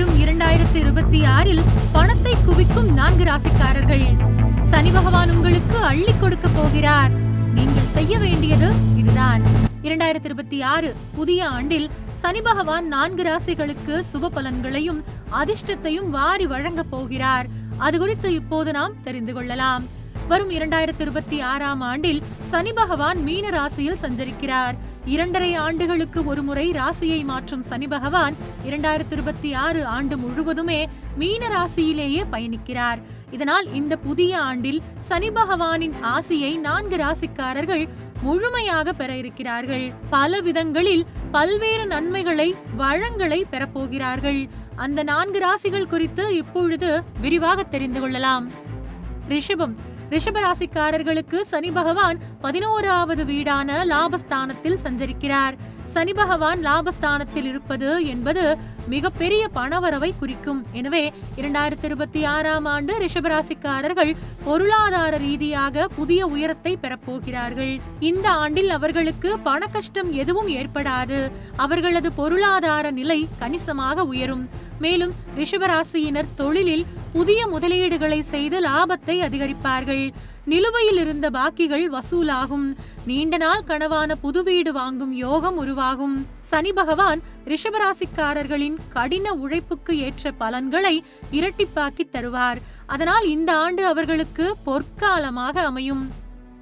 வரும் இரண்டாயிரத்தி இருபத்தி ஆறில் பணத்தை குவிக்கும் நான்கு ராசிக்காரர்கள். சனி பகவான் உங்களுக்கு அள்ளி கொடுக்க போகிறார். நீங்கள் செய்ய வேண்டியது இதுதான். இரண்டாயிரத்தி இருபத்தி ஆறு புதிய ஆண்டில் சனி பகவான் நான்கு ராசிகளுக்கு சுப பலன்களையும் அதிர்ஷ்டத்தையும் வாரி வழங்க போகிறார். அது குறித்து இப்போது நாம் தெரிந்து கொள்ளலாம். வரும் இரண்டாயிரத்தி இருபத்தி ஆறாம் ஆண்டில் சனி பகவான் மீன ராசியில் சஞ்சரிக்கிறார். இரண்டரை ஆண்டுகளுக்கு ஒருமுறை ராசியை மாற்றும் சனி பகவான் இரண்டாயிரத்தி இருபத்தி ஆறு ஆண்டு முழுவதுமே மீன ராசியிலேயே பயணிக்கிறார். இதனால் இந்த புதிய ஆண்டில் சனி பகவானின் ஆசியை நான்கு ராசிக்காரர்கள் முழுமையாக பெற இருக்கிறார்கள். பல விதங்களில் பல்வேறு நன்மைகளை வளங்களை பெறப்போகிறார்கள் அந்த நான்கு ராசிகள் குறித்து இப்பொழுது விரிவாக தெரிந்து கொள்ளலாம். ரிஷபம் ரிஷபராசிக்காரர்களுக்கு சனி பகவான் பதினோராவது வீடான லாபஸ்தானத்தில் சஞ்சரிக்கிறார். சனி பகவான் லாபஸ்தானத்தில் இருப்பது என்பது மிகப்பெரிய பணவரவை குறிக்கும். எனவே இரண்டாயிரத்தி இருபத்தி ஆறாம் ஆண்டு ரிஷபராசிக்காரர்கள் பொருளாதார ரீதியாக புதிய உயரத்தை பெறப்போகிறார்கள். இந்த ஆண்டில் அவர்களுக்கு பண கஷ்டம் எதுவும் ஏற்படாது. அவர்களது பொருளாதார நிலை கணிசமாக உயரும். மேலும் ரிஷபராசியினர் தொழிலில் புதிய முதலீடுகளை செய்து லாபத்தை அதிகரிப்பார்கள். நிலுவையில் இருந்த பாக்கிகள் வசூலாகும். நீண்ட நாள் கனவான புது வீடு வாங்கும் யோகம் உருவாகும். சனி பகவான் ரிஷபராசிக்காரர்களின் கடின உழைப்புக்கு ஏற்ற பலன்களை இரட்டிப்பாக்கி தருவார். அதனால் இந்த ஆண்டு அவர்களுக்கு பொற்காலமாக அமையும்.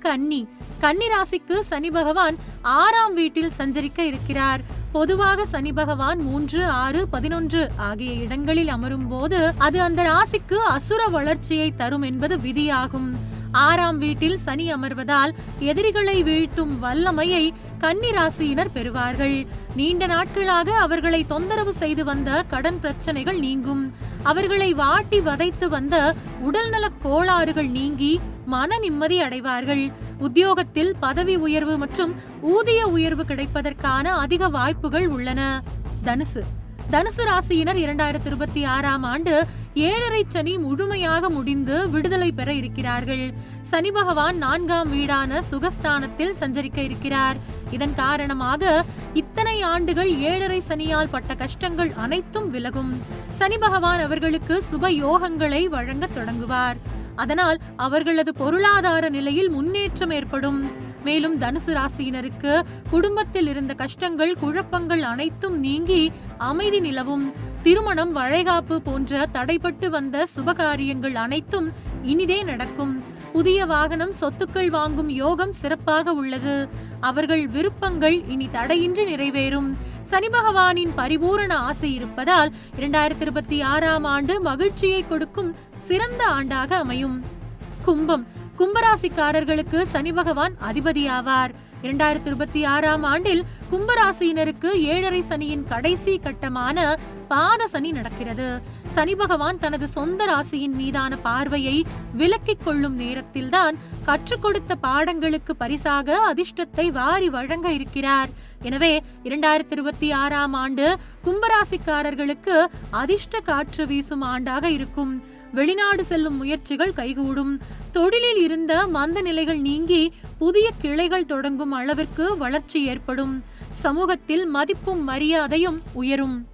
கன்னி. கன்னி ராசிக்கு சனி பகவான் ஆறாம் வீட்டில் சஞ்சரிக்க இருக்கிறார். பொதுவாக சனி பகவான் மூன்று ஆறு பதினொன்று ஆகிய இடங்களில் அமரும் போது அது அந்த ராசிக்கு அசுர வளர்ச்சியை தரும் என்பது விதியாகும். ஆறாம் வீட்டில் சனி அமர்வதால் எதிரிகளை வீழ்த்தும் வல்லமையை கன்னி ராசியினர் பெறுவார்கள். நீண்ட நாட்களாக அவர்களை தொந்தரவு செய்து வந்த கடன் பிரச்சனைகள் நீங்கும். அவர்களை வாட்டி வதைத்து வந்த உடல்நலக் கோளாறுகள் நீங்கி மன நிம்மதி அடைவார்கள். உத்தியோகத்தில் பதவி உயர்வு மற்றும் ஊதிய உயர்வு கிடைப்பதற்கான அதிக வாய்ப்புகள் உள்ளன. தனுசு. தனுசு ராசியினர் இரண்டாயிரத்தி இருபத்தி ஆறாம் ஆண்டு ஏழரை சனி முழுமையாக முடிந்து விடுதலை பெற இருக்கிறார்கள். சனி பகவான் நான்காம் வீடான சுகஸ்தானத்தில் சஞ்சரிக்க இருக்கிறார். இதன் காரணமாக இத்தனை ஆண்டுகள் ஏழரை சனியால் பட்ட கஷ்டங்கள் அனைத்தும் விலகும். சனி பகவான் அவர்களுக்கு சுப யோகங்களை வழங்க தொடங்குவார். அதனால் அவர்களது பொருளாதார நிலையில் முன்னேற்றம் ஏற்படும். மேலும் தனுசு ராசியினருக்கு குடும்பத்தில் இருந்த கஷ்டங்கள் குழப்பங்கள் அனைத்தும் நீங்கி அமைதி நிலவும். திருமணம் வளைகாப்பு போன்ற தடைப்பட்டு வந்த சுபகாரியங்கள் அனைத்தும் இனிதே நடக்கும். புதிய வாகனம் சொத்துக்கள் வாங்கும் யோகம் சிறப்பாக உள்ளது. அவர்கள் விருப்பங்கள் இனி தடையின்றி நிறைவேறும். சனி பகவானின் பரிபூரண ஆசை இருப்பதால் இரண்டாயிரத்தி இருபத்தி ஆறாம் ஆண்டு மகிழ்ச்சியை கொடுக்கும் சிறந்த ஆண்டாக அமையும். கும்பம் கும்பராசிக்காரர்களுக்கு சனி பகவான் அதிபதியாவார். இரண்டாயிரத்தி இருபத்தி ஆறாம் ஆண்டில் கும்பராசியினருக்கு ஏழரை சனியின் கடைசி கட்டமான பாத சனி நடக்கிறது. சனி பகவான் தனது சொந்த ராசியின் மீதான பார்வையை விலக்கிக் கொள்ளும் நேரத்தில்தான் கற்றுக் கொடுத்த பாடங்களுக்கு பரிசாக அதிர்ஷ்டத்தை வாரி வழங்க இருக்கிறார். எனவே இரண்டாயிரத்தி இருபத்தி ஆறாம் ஆண்டு கும்பராசிக்காரர்களுக்கு அதிர்ஷ்ட காற்று வீசும் ஆண்டாக இருக்கும். வெளிநாடு செல்லும் முயற்சிகள் கைகூடும். தொழிலில் இருந்த மந்த நிலைகள் நீங்கி புதிய கிளைகள் தொடங்கும் அளவிற்கு வளர்ச்சி ஏற்படும். சமூகத்தில் மதிப்பும் மரியாதையும் உயரும்.